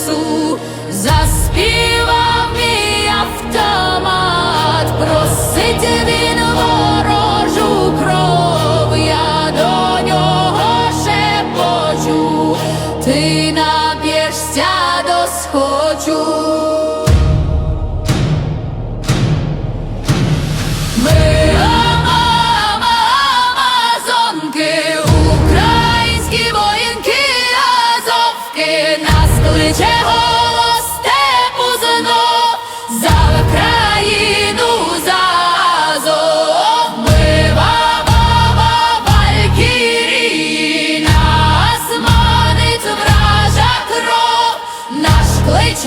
рознесу, заспівав кличе голос степу знов, за країну, за Азов. Ва-ва-ва валькірії, нас вража кров, наш клич.